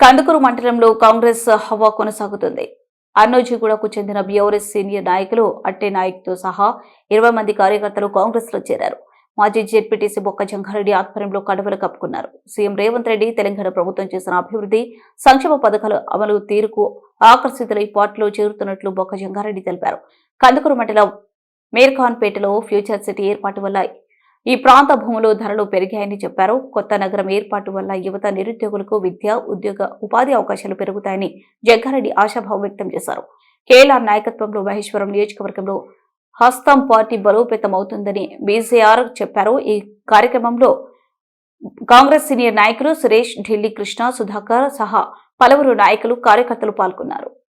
కందుకూరు మండలంలో కాంగ్రెస్ హవా కొనసాగుతుంది. అన్నోజీగూడకు చెందిన బీఆర్ఎస్ సీనియర్ నాయకులు అట్టే నాయక్తో సహా ఇరవై మంది కార్యకర్తలు కాంగ్రెస్లో చేరారు. మాజీ జెడ్పీటీసీ బొక్క జంగారెడ్డి ఆధ్వర్యంలో కడవలు కప్పుకున్నారు. సీఎం రేవంత్ రెడ్డి తెలంగాణ ప్రభుత్వం చేసిన అభివృద్ధి సంక్షేమ పథకాల అమలు తీరుకు ఆకర్షితులై పార్టీలో చేరుతున్నట్లు బొక్క జంగారెడ్డి తెలిపారు. కందుకూరు మండలం మేర్ఖాన్పేటలో ఫ్యూచర్ సిటీ ఏర్పాటు వల్ల ఈ ప్రాంత భూములు ధరలు పెరిగాయని చెప్పారు. కొత్త నగరం ఏర్పాటు వల్ల యువత నిరుద్యోగులకు విద్య ఉద్యోగ ఉపాధి అవకాశాలు పెరుగుతాయని జగ్గారెడ్డి ఆశాభావం వ్యక్తం చేశారు. కేఎల్ఆర్ నాయకత్వంలో మహేశ్వరం నియోజకవర్గంలో హస్తం పార్టీ బలోపేతం అవుతుందని బీజేఆర్ చెప్పారు. ఈ కార్యక్రమంలో కాంగ్రెస్ సీనియర్ నాయకులు సురేష్ ఢిల్లీ కృష్ణ సుధాకర్ సహా పలువురు నాయకులు కార్యకర్తలు పాల్గొన్నారు.